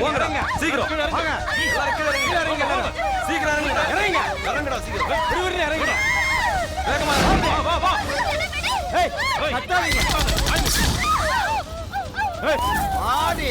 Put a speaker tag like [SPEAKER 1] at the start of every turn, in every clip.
[SPEAKER 1] போங்கடா சீக்கிரம் இறங்குங்க. சீக்கிரம். இறங்குங்கடா இறங்குங்க. இறங்குடா சீக்கிரம் இறங்குடா வேகமா வா வா
[SPEAKER 2] ஏய் கத்தாதீங்க. ஏய். ஆடி.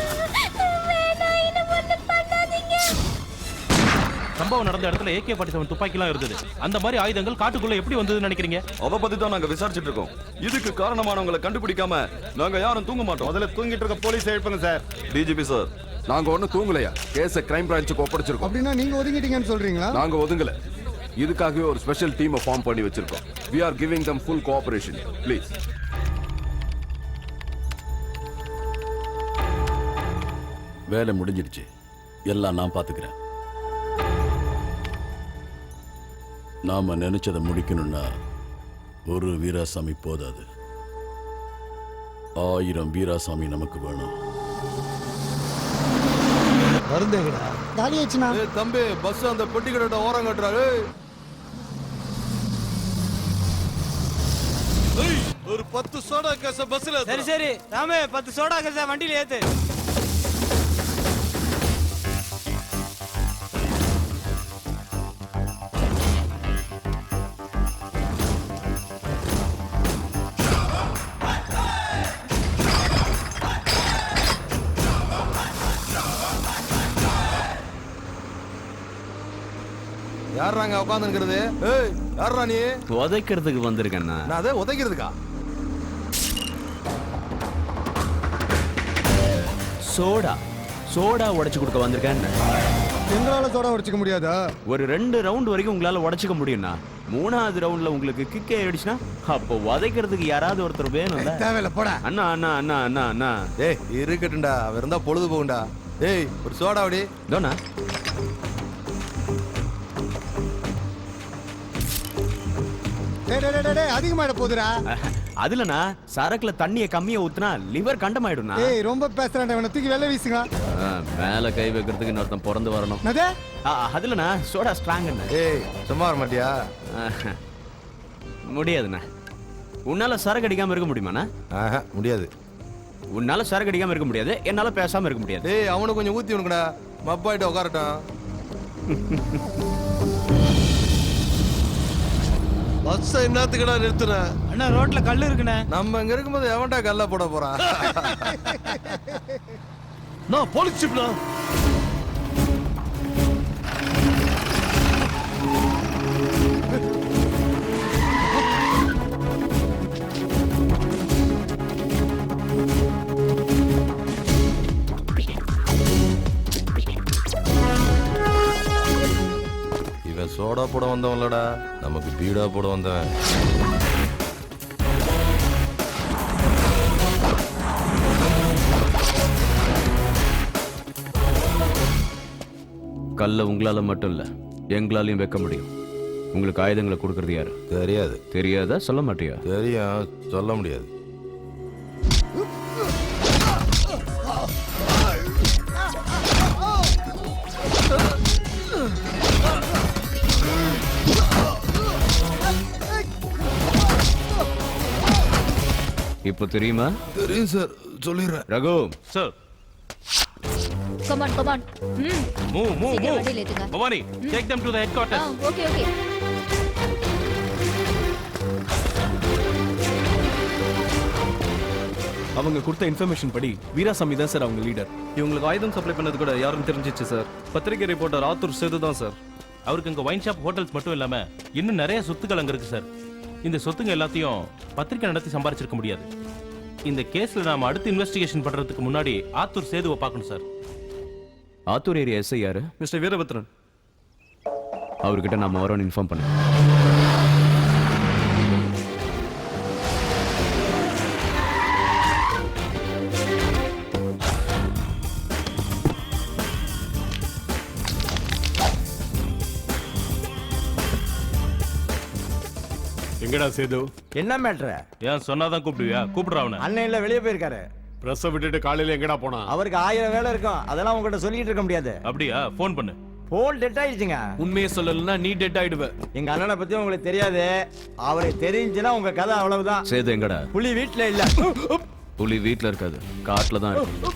[SPEAKER 3] சம்பவம் நடந்த இடத்துல ஏகே ஃபார்ட்டி செவன் துப்பாக்கிலாம் இருந்தது. அந்த மாதிரி ஆயுதங்கள் காட்டுக்குள்ள எப்படி வந்ததுன்னு நினைக்கிறீங்க?
[SPEAKER 1] அத பத்தி தான் நாங்க விசாரிச்சிட்டு இருக்கோம். இதுக்கு காரணமானவங்களை கண்டுபிடிக்காம நாங்க யாரும் தூங்க மாட்டோம்.
[SPEAKER 4] முதல்ல தூங்கிட்டு இருக்க போலீஸ் எழுப்புங்க சார்.
[SPEAKER 1] டிஜிபி சார்
[SPEAKER 5] நாங்க ஒண்ணும் தூங்கலையா? கேஸ கிரைம் பிரான்ச்சுக்கு ஒப்படைச்சிருக்கோம்.
[SPEAKER 6] அப்படின்னா நீங்க ஒதுங்கிட்டீங்கன்னு சொல்றீங்களா?
[SPEAKER 5] நாங்க ஒதுங்கல. இதுக்காகவே ஒரு ஸ்பெஷல் டீமை ஃபார்ம் பண்ணி வச்சிருக்கோம். We are giving them full cooperation please
[SPEAKER 7] வேலை முடிஞ்சிடுச்சு. எல்லாம் நான் பார்த்துக்கிறேன் நாம நினைச்சதை முடிக்கணும்னா ஒரு வீராசாமி போதாது. ஆயிரம் வீராசாமி நமக்கு வேணும்.
[SPEAKER 6] காலி ஆச்சுண்ணா
[SPEAKER 4] தம்பி பஸ் அந்த பெட்டி கடை ஓரம் கட்டுறாரு ஒரு பத்து சோடா கேச பஸ்ல
[SPEAKER 2] சரி சரி. ராமே பத்து சோடா கசா வண்டியில ஏத்து.
[SPEAKER 4] யாராங்க உட்காந்துருக்கிறது. ஏய் யாரா நீ?
[SPEAKER 8] உதைக்கிறதுக்கு வந்திருக்கேண்ணா.
[SPEAKER 4] நான் அதை உதைக்கிறதுக்கா?
[SPEAKER 8] சோடா. சோடா உடைச்சு கொடுக்க வந்திருக்கேன்
[SPEAKER 6] எங்களால சோடா உடைச்சிக்க முடியாதா?
[SPEAKER 8] ஒரு ரெண்டு ரவுண்ட் வரைக்கும் உங்களால உடைச்சிக்க முடியும்ண்ணா. மூணாவது ரவுண்ட்ல உங்களுக்கு கிக்கே ஆயிடுச்சுன்னா அப்போ உதைக்கிறதுக்கு யாராவது ஒருத்தர் வேணும்ல.
[SPEAKER 6] தேவையில்ல போடா.
[SPEAKER 8] அண்ணா அண்ணா அண்ணா அண்ணா அண்ணா.
[SPEAKER 4] ஏய் இருக்கட்டும்டா. அவ இருந்தா பொழுது போகும்டா ஏய் ஒரு சோடா அப்படி
[SPEAKER 8] இதோண்ணா
[SPEAKER 6] அதிகமாயிட போகுதுடா.
[SPEAKER 8] அதுலண்ணா சரக்குல தண்ணியை கம்மியா ஊத்துனா லிவர் கண்டமாயிடும்ண்ணா.
[SPEAKER 6] ஏய் ரொம்ப பேசுறான்டா இவனை தூக்கி வெளில வீசுங்க
[SPEAKER 8] ஆ, மேல கை வைக்கிறதுக்கு இன்னொருத்தன் பிறந்து வரணும். ஆ, அதுலண்ணா சோடா ஸ்ட்ராங்
[SPEAKER 4] ஏய் சும்மா வர மாட்டியா?
[SPEAKER 8] முடியாதுண்ணா. உன்னால சரக்கு அடிக்காம இருக்க முடியுமாண்ணா?
[SPEAKER 4] ஆஹா முடியாது.
[SPEAKER 8] உன்னால சரக்கு அடிக்காம இருக்க முடியாது என்னால பேசாம இருக்க முடியாது.
[SPEAKER 4] ஏய் அவனுக்கு கொஞ்சம் ஊத்தி உனக்குடா மப்பாயிட்ட உட்காரட்டும். பஸ் என்னத்துக்குடா நிறுத்துன.
[SPEAKER 2] அண்ணா ரோட்ல கல்லு இருக்குண்ணே.
[SPEAKER 4] நம்ம இங்க இருக்கும்போது எவன்டா கல்ல போட போறான்
[SPEAKER 3] நான் போலீஸ் ஜீப்னா
[SPEAKER 4] இவன் சோடா போட வந்தவன்லடா. நமக்கு பீடா போட வந்தவன்.
[SPEAKER 8] கல்ல உங்களால மட்டும் இல்ல எங்களாலையும் வைக்க முடியும். உங்களுக்கு ஆயுதங்களை கொடுக்கறது யாரு?
[SPEAKER 4] தெரியாது.
[SPEAKER 8] தெரியாதா? சொல்ல மாட்டியா?
[SPEAKER 4] தெரியும். சொல்ல முடியாது.
[SPEAKER 8] இப்போ தெரியுமா?
[SPEAKER 4] தெரியும் சார். சொல்லிடுறேன்.
[SPEAKER 8] Raghu.
[SPEAKER 3] Sir
[SPEAKER 9] come on come on hmm
[SPEAKER 3] move move
[SPEAKER 9] சீக்கிரம்
[SPEAKER 3] மூவ்
[SPEAKER 9] வண்டியில ஏத்துங்க.
[SPEAKER 3] Bhavani take them to the
[SPEAKER 9] ah
[SPEAKER 3] headquarters
[SPEAKER 9] okay okay
[SPEAKER 10] அவங்க கொடுத்த இன்ஃபர்மேஷன் படி வீராசாமி தான் சார் அவங்க லீடர் இவங்களுக்கு ஆயுதம் சப்ளை பண்ணது கூட யாரும் தெரிஞ்சிச்சு சார். பத்திரிகை ரிப்போர்ட்டர் ஆத்தூர் சேது தான் சார்.
[SPEAKER 3] அவருக்கு இங்க ஒயின் ஷாப் ஹோட்டல்ஸ் மட்டும் இல்லாம இன்னும் நிறைய சொத்துக்கள் அங்க இருக்கு சார். இந்த சொத்துங்க எல்லாத்தையும் பத்திரிக்கை நடத்தி சம்பாரிச்சிருக்க முடியாது. இந்த கேஸ்ல நாம அடுத்து இன்வெஸ்டிகேஷன் பண்றதுக்கு முன்னாடி ஆத்தூர் சேதுவை பார்க்கணும் சார்.
[SPEAKER 8] ஆத்தூர் ஏரியா எஸ்ஐ யாரு
[SPEAKER 10] மிஸ்டர் வீரபத்ரன்.
[SPEAKER 8] அவர்கிட்ட நாம வரோன்னு இன்ஃபார்ம் பண்ண
[SPEAKER 1] எங்கடா சேது?
[SPEAKER 2] என்ன மேட்ரு
[SPEAKER 3] ஏன் சொன்னாதான் கூப்பிடுவியா? கூப்பிடுற அவனை.
[SPEAKER 2] அண்ணன் இல்ல வெளியே போயிருக்காரு.
[SPEAKER 1] பிரஸ்ஸ விட்டுட்டு காலையில எங்கடா போனா?
[SPEAKER 2] அவருக்கு ஆயிரம் வேலை இருக்கும். அதெல்லாம் உங்ககிட்ட சொல்லிட்டு இருக்க முடியாது.
[SPEAKER 3] அப்படியா? ஃபோன் பண்ணு.
[SPEAKER 2] போன் டெட் ஆயிடுச்சுங்க.
[SPEAKER 10] உண்மையை சொல்லலைன்னா நீ டெட் ஆயிடுவ.
[SPEAKER 2] எங்க அண்ணனை பத்தி உங்களுக்கு தெரியாது. அவருக்கு தெரிஞ்சுன்னா உங்க கதை அவ்வளவுதான்.
[SPEAKER 8] சேது எங்கடா?
[SPEAKER 2] புலி வீட்டுல இல்ல.
[SPEAKER 8] புலி வீட்ல இருக்காது. காட்டுல தான் இருக்கு.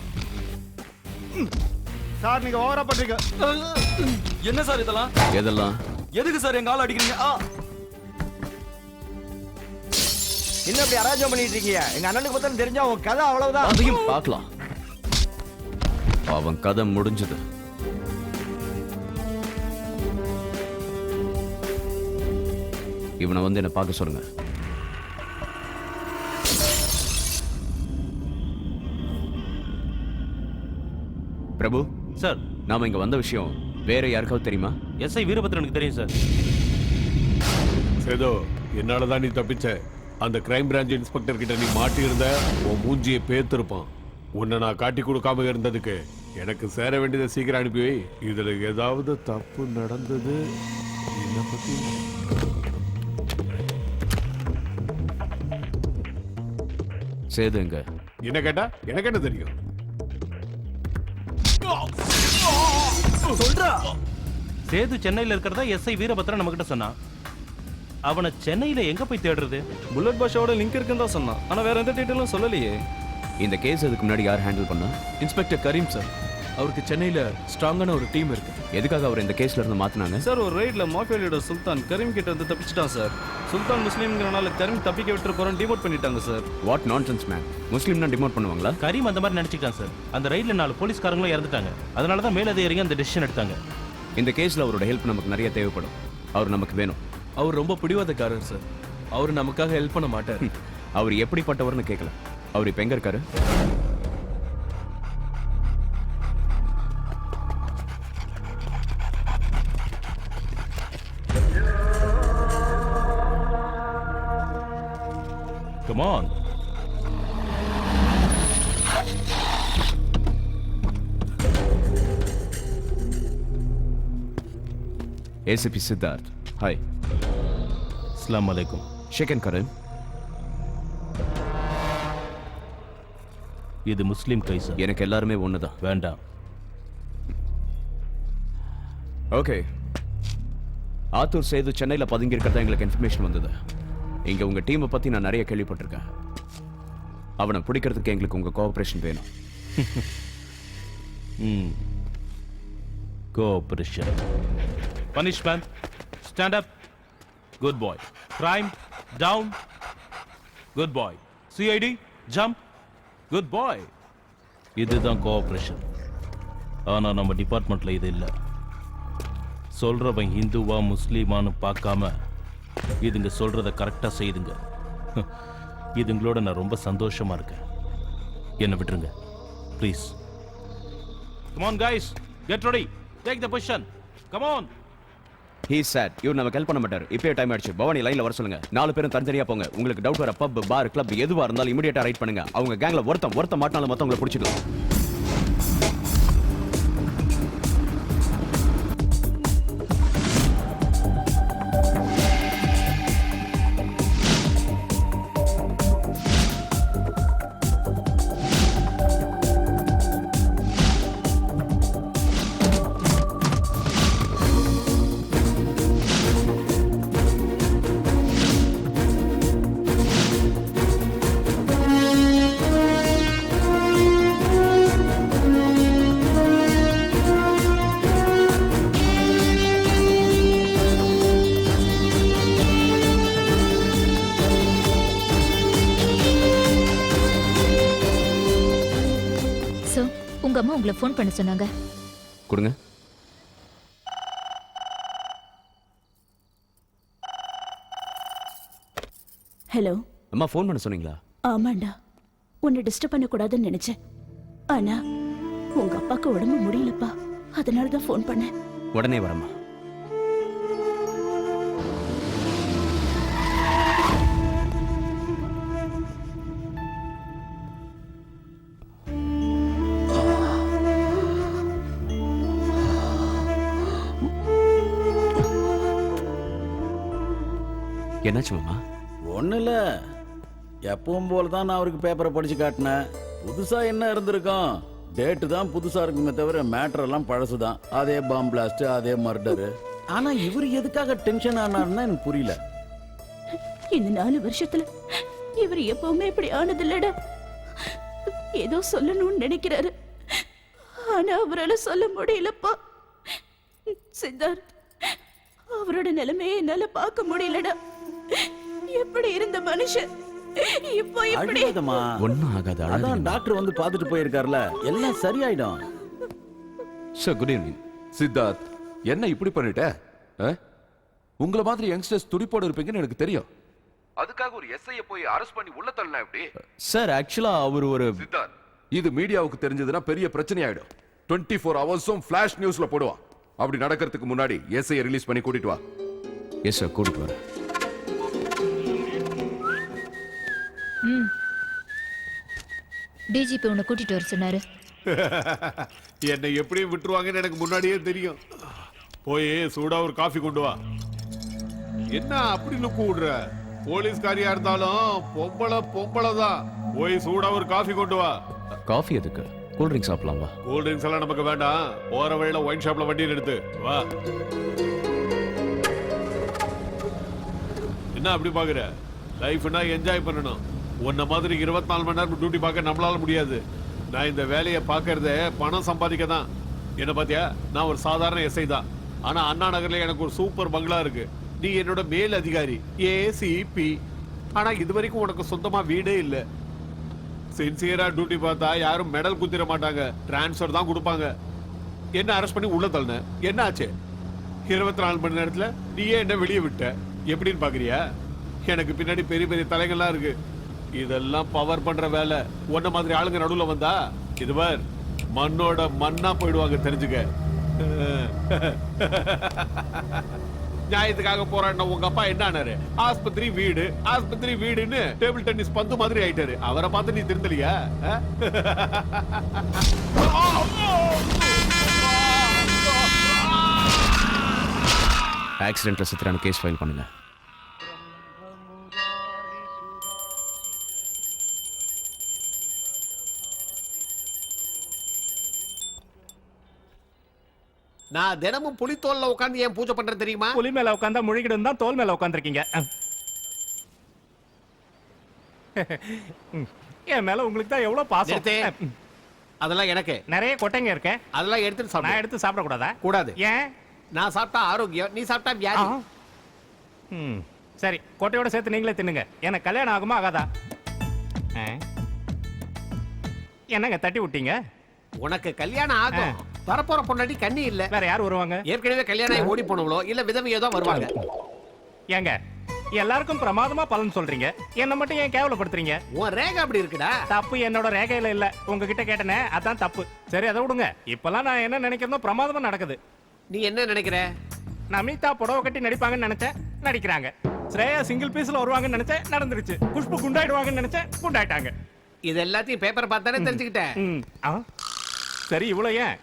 [SPEAKER 6] சார் நீங்க ஓவரா பண்றீங்க.
[SPEAKER 10] என்ன சார் இதெல்லாம்?
[SPEAKER 8] எதெல்லாம்?
[SPEAKER 10] எதுக்கு சார் எங்க ஆள் அடிக்கிறீங்க? ஆ
[SPEAKER 2] இன்னும் இப்படி அராஜகம் பண்ணிட்டு இருக்கீங்க எங்க அண்ணனுக்கு பத்தி தெரிஞ்சா உங்க கதை அவ்வளவுதான்.
[SPEAKER 8] அதையும் பார்க்கலாம். அவன் கதை முடிஞ்சது. இவனை வந்து என்ன பார்க்க சொல்லுங்க. பிரபு
[SPEAKER 3] சார்.
[SPEAKER 8] நாம இங்க வந்த விஷயம் வேற யாருக்காவது தெரியுமா?
[SPEAKER 3] எஸ்ஐ வீரபத்ரனுக்கு தெரியும் சார்.
[SPEAKER 1] சேது என்னாலதான் நீ தப்பிச்ச. அந்த கிரைம் பிரான்ச் இன்ஸ்பெக்டர் கிட்ட நீ மாட்டி இருந்த உன் மூஞ்சியை பேத்திருப்பான் உன்னை நான் காட்டி கொடுக்காம இருந்ததுக்கு எனக்கு சேர வேண்டியதை சீக்கிரம் அனுப்பி வை. இதுல ஏதாவது தப்பு நடந்தது? என்னை பத்தி?
[SPEAKER 8] சேது எங்க
[SPEAKER 1] என்ன கேட்டா? எனக்கு என்ன தெரியும்?
[SPEAKER 3] சேது சென்னையில இருக்கிறதா எஸ்ஐ வீரபத்ரன் நம்ம கிட்ட சொன்னான் அவனை சென்னையில எங்க போய் தேடுறது?
[SPEAKER 10] புல்லட் பாஷாவோட லிங்க் இருக்குன்னு தான் சொன்னான். ஆனா வேற எந்த டீட்டெயிலும் சொல்லலையே.
[SPEAKER 8] இந்த கேஸ் அதுக்கு முன்னாடி யார் ஹேண்டில் பண்ணா?
[SPEAKER 10] இன்ஸ்பெக்டர் கரீம் சார் அவருக்கு சென்னையில ஸ்ட்ராங்கான ஒரு டீம் இருக்கு.
[SPEAKER 8] எதுக்காக அவர் இந்த கேஸ்ல இருந்து மாத்தினாங்க?
[SPEAKER 10] சார் ஒரு ரைட்ல மாஃபியா லீடர் சுல்தான் கரீம் கிட்ட இருந்து தப்பிச்சிட்டான் சார் சுல்தான் முஸ்லீம்ங்கிறனால கரீம் தப்பிக்க விட்டு போறோம் டிமோட் பண்ணிட்டாங்க சார்
[SPEAKER 8] வாட் நான்சென்ஸ் மேன் முஸ்லீம்னா டிமோட் பண்ணுவாங்களா?
[SPEAKER 3] கரீம் அந்த மாதிரி நினைச்சுக்கிட்டான் சார் அந்த ரைட்ல நாலு போலீஸ்காரங்களும் இறந்துட்டாங்க. அதனால தான் மேலதிகாரிங்க அந்த டெசிஷன் எடுத்தாங்க.
[SPEAKER 8] இந்த கேஸ்ல அவரோட ஹெல்ப் நமக்கு நிறைய தேவைப்படும். அவர் நமக்கு வேணும்.
[SPEAKER 10] அவர் ரொம்ப பிடிவாதக்காரர் சார் அவர் நமக்காக ஹெல்ப் பண்ண மாட்டார்.
[SPEAKER 8] அவர் எப்படிப்பட்டவர்னு கேட்கல அவர் இப்ப எங்கே இருக்காரு?
[SPEAKER 3] Come on.
[SPEAKER 8] ACP Siddharth hi
[SPEAKER 3] அஸ்ஸலாமு அலைக்கும்.
[SPEAKER 8] ஷேகன் கரீம்
[SPEAKER 3] இது முஸ்லீம் கை சார்.
[SPEAKER 8] எனக்கு எல்லாருமே ஒண்ணுதான்.
[SPEAKER 3] வேண்டாம்.
[SPEAKER 8] ஓகே. ஆத்தூர் சேது சென்னையில பதுங்கி இருக்கிறதா எங்களுக்கு இன்ஃபர்மேஷன் வந்தது. இங்க உங்க டீமை பத்தி நான் நிறைய கேள்விப்பட்டிருக்கேன். அவனை பிடிக்கிறதுக்கு எங்களுக்கு உங்க கோஆபரேஷன் வேணும்.
[SPEAKER 3] Cooperation punishment stand up good boy crime down good boy CID jump good boy இதுதான் கோஆப்ரேஷன் ஆனா நம்ம டிபார்ட்மெண்ட்ல இது இல்லை. சொல்றவன் ஹிந்துவா முஸ்லீமான்னு பார்க்காம இதுங்க சொல்றத கரெக்டா செய்துங்க. இதுங்களோட நான் ரொம்ப சந்தோஷமா இருக்கேன். என்னை விட்டுருங்க. Please come on guys get ready take the position come on
[SPEAKER 8] he sir இவர் நமக்கு ஹெல்ப் பண்ண மாட்டார். இப்பயே டைம் ஆயிடுச்சு. பவானி லைன்ல வர சொல்லுங்க. நாலு பேரும் தனித்தனியா போங்க. உங்களுக்கு டவுட் வர பப் பார் கிளப் எதுவா இருந்தாலும் இமிடியேட்டா ரைட் பண்ணுங்க. அவங்க கேங்ல ஒருத்தன் ஒருத்தன் மாட்டினாலும் உங்களை பிடிச்சிக்கலாம்
[SPEAKER 9] அம்மா உங்களை ஃபோன் பண்ண சொன்னாங்க.
[SPEAKER 8] கொடுங்க.
[SPEAKER 11] ஹலோ
[SPEAKER 8] அம்மா ஃபோன் பண்ண சொன்னீங்களா?
[SPEAKER 11] ஆமாண்டா. உன்னை டிஸ்டர்ப் பண்ணக்கூடாதுன்னு நினைச்சேன். ஆனா உங்க அப்பாக்கு உடம்பு முடியலப்பா. அதனால தான் ஃபோன் பண்ணேன்.
[SPEAKER 8] உடனே வரம்மா. என்னாச்சு மாமா?
[SPEAKER 7] ஒன்றும் இல்லை எப்பவும் போல தான் நான் அவருக்கு பேப்பரை படிச்சு காட்டினேன். புதுசா என்ன இருந்திருக்கும்? டேட்டு தான் புதுசா இருக்குமே தவிர மேட்டர் எல்லாம் பழசு தான் அதே பாம் பிளாஸ்ட் அதே மர்டரு ஆனா இவர் எதுக்காக டென்ஷன் ஆனாருன்னா எனக்கு புரியல.
[SPEAKER 11] இந்த நாலு வருஷத்துல இவர் எப்பவுமே இப்படி ஆனதில்லடா. ஏதோ சொல்லணும்னு நினைக்கிறாரு. ஆனா அவரால சொல்ல முடியலப்பா. சித்தார்த் அவரோட நிலைமையை என்னால பார்க்க முடியலடா. எப்படி இருந்த மனுஷன்? இப்போ இப்படி
[SPEAKER 7] அழுகாதம்மா.
[SPEAKER 8] ஒன்றும் ஆகாது
[SPEAKER 7] அதான். டாக்டர் வந்து பார்த்துட்டு போயிருக்காருல. எல்லாம் சரியாயிடும்.
[SPEAKER 8] சார் குட் ஈவினிங்
[SPEAKER 5] சித்தார்த் என்ன இப்படி பண்ணிட்ட? ஆ? உங்கள மாதிரி யங்ஸ்டர்ஸ் துடிப்போடு இருப்பீங்கன்னு எனக்கு தெரியும். அதுக்காக ஒரு எஸ்ஐய போய் அரெஸ்ட் பண்ணி உள்ள தள்ளலாம் எப்படி?
[SPEAKER 8] சார் ஆக்சுவலா அவர் ஒரு
[SPEAKER 5] சித்தார்த் இது மீடியாவுக்கு தெரிஞ்சதுன்னா பெரிய பிரச்சனை ஆயிடும் டுவெண்ட்டி ஃபோர் ஹவர்ஸும் ஃபிளாஷ் நியூஸ்ல போடுவான். அப்படி நடக்கிறதுக்கு முன்னாடி எஸ்ஐ ரிலீஸ் பண்ணி கூட்டிட்டு வா.
[SPEAKER 8] எஸ் சார் கூட்டிட்டு வரேன்.
[SPEAKER 12] டிஜிபி உன்னை கூட்டிட்டு வர சொன்னாரு.
[SPEAKER 1] என்னை எப்படியும் விட்டுருவாங்கன்னு எனக்கு முன்னாடியே தெரியும். போய் சூடா ஒரு காஃபி கொண்டு வா. என்ன அப்படி லுக்கு விடுற போலீஸ்காரியா இருந்தாலும் பொம்பளை பொம்பளை தான் போய் சூடா ஒரு காஃபி கொண்டு வா.
[SPEAKER 8] காஃபி எதுக்கு? கூல் ட்ரிங்க் சாப்பிடலாம்
[SPEAKER 1] கூல் ட்ரிங்க்ஸ் எல்லாம் நமக்கு வேண்டாம். போற வழியில ஒயின் ஷாப்ல வண்டி எடுத்து வா. என்ன அப்படி பாக்குற? லைஃப்னா என்ஜாய் பண்ணணும். உன்ன மாதிரி இருபத்தி நாலு மணி நேரம் டியூட்டி பார்க்க நம்மளால முடியாது. நான் இந்த வேலையை பார்க்கறத பணம் சம்பாதிக்க தான். என்ன பாத்தியா நான் ஒரு சாதாரண எஸ்ஐ தான். ஆனா அண்ணா நகர்ல எனக்கு ஒரு சூப்பர் பங்களா இருக்கு. நீ என்னோட மேல் அதிகாரி ஏசிபி ஆனா இது வரைக்கும் உனக்கு சொந்தமா வீடே இல்லை. சின்சியரா டியூட்டி பார்த்தா யாரும் மெடல் குத்திர மாட்டாங்க. டிரான்ஸ்ஃபர் தான் கொடுப்பாங்க. என்ன அரெஸ்ட் பண்ணி உள்ள தள்ளன? என்ன ஆச்சு? இருபத்தி நாலு மணி நேரத்துல நீயே என்ன வெளியே விட்ட. எப்படின்னு பாக்குறியா எனக்கு பின்னாடி பெரிய பெரிய தலைகள்லாம் இருக்கு. இதெல்லாம் பவர் பண்ற வேலை. உன்ன மாதிரி ஆளுங்க நடுவுல வந்தா இதுவர் மண்ணோட மண்ணா போயிடுவாங்க தெரிஞ்சுக்க. நியாயத்துக்காக போராடின உங்க அப்பா என்ன ஆனாரு? ஆஸ்பத்திரி வீடு. ஆஸ்பத்திரி வீடுன்னு டேபிள் டென்னிஸ் பந்து மாதிரி ஆயிட்டாரு. அவரை பார்த்து நீ திருந்தலையா?
[SPEAKER 8] ஆக்சிடென்ட்ல சித்திரான கேஸ் ஃபைல் பண்ணுங்க.
[SPEAKER 1] நான் தினமும் புலித்தோல்ல உட்கார்ந்து ஏன் பூஜை பண்றேன் தெரியுமா?
[SPEAKER 9] புலி மேல உட்காந்தா முழுகிடும் தான் தோல் மேல உட்காந்துருக்கீங்க என் மேல உங்களுக்கு தான் எவ்வளவு. பாசம்?
[SPEAKER 1] அதெல்லாம் எனக்கு.
[SPEAKER 9] நிறைய கொட்டைங்க இருக்க.
[SPEAKER 1] அதெல்லாம் எடுத்துட்டு
[SPEAKER 9] நான்
[SPEAKER 1] சாப்பிடு
[SPEAKER 9] எடுத்து சாப்பிட கூடாதா.
[SPEAKER 1] கூடாது
[SPEAKER 9] ஏன்?
[SPEAKER 1] நான் சாப்பிட்டா ஆரோக்கியம். நீ சாப்பிட்டா. வியாதி.
[SPEAKER 9] ம். சரி கொட்டையோட சேர்த்து நீங்களே தின்னுங்க. எனக்கு கல்யாணம் ஆகுமா ஆகாதா? என்னங்க தட்டி விட்டீங்க?
[SPEAKER 1] உனக்கு கல்யாணம் ஆகும். வரப்போற பொண்டாட்டி கண்ணி இல்ல.
[SPEAKER 9] வேற யார் வருவாங்க?
[SPEAKER 1] ஏற்கனவே கல்யாணம் ஆகி ஓடி போனவங்களோ இல்ல விதவையோ தான் வருவாங்க.
[SPEAKER 9] ஏங்க எல்லாருக்கும் பிரமாதமா பலன் சொல்றீங்க. என்ன மட்டும் ஏன் கேவலப்படுத்துறீங்க?
[SPEAKER 1] உன் ரேகை அப்படி இருக்குடா.
[SPEAKER 9] தப்பு என்னோட ரேகையில இல்ல. உங்ககிட்ட கேட்டனே அதான் தப்பு. சரி அதை விடுங்க. இப்பெல்லாம் நான் என்ன நினைக்கிறதோ பிரமாதமா நடக்குது.
[SPEAKER 1] நீ என்ன நினைக்கிற?
[SPEAKER 9] நமிதா புடவை கட்டி நடிப்பாங்கன்னு நினைச்சேன் நடிக்கிறாங்க. ஸ்ரேயா சிங்கிள் பீஸ்ல வருவாங்கன்னு நினைச்சேன் நடந்துருச்சு. குஷ்பு குண்டாயிடுவாங்கன்னு நினைச்சேன் குண்டாயிட்டாங்க.
[SPEAKER 1] இது எல்லாத்தையும் பேப்பர் பார்த்தானே தெரிஞ்சுக்கிட்டேன்.
[SPEAKER 9] சரி இவ்வளோ ஏன்?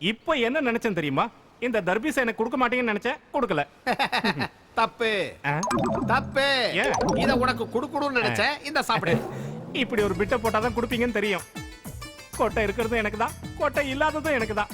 [SPEAKER 9] இப்போ என்ன நினைச்சேன் தெரியுமா? இந்த தர்பீஸ் எனக்கு கொடுக்க மாட்டீங்கன்னு நினைச்சேன் கொடுக்கல.
[SPEAKER 1] தப்பு? தப்பு? இத உனக்கு குடுக்கணும்னு நினைச்சேன் இந்த சாப்பிடு.
[SPEAKER 9] இப்படி ஒரு பிட்டை போட்டாதான் கொடுப்பீங்கன்னு தெரியும். கொட்டை இருக்கிறதும் எனக்கு தான் கொட்டை இல்லாததும் எனக்கு தான்.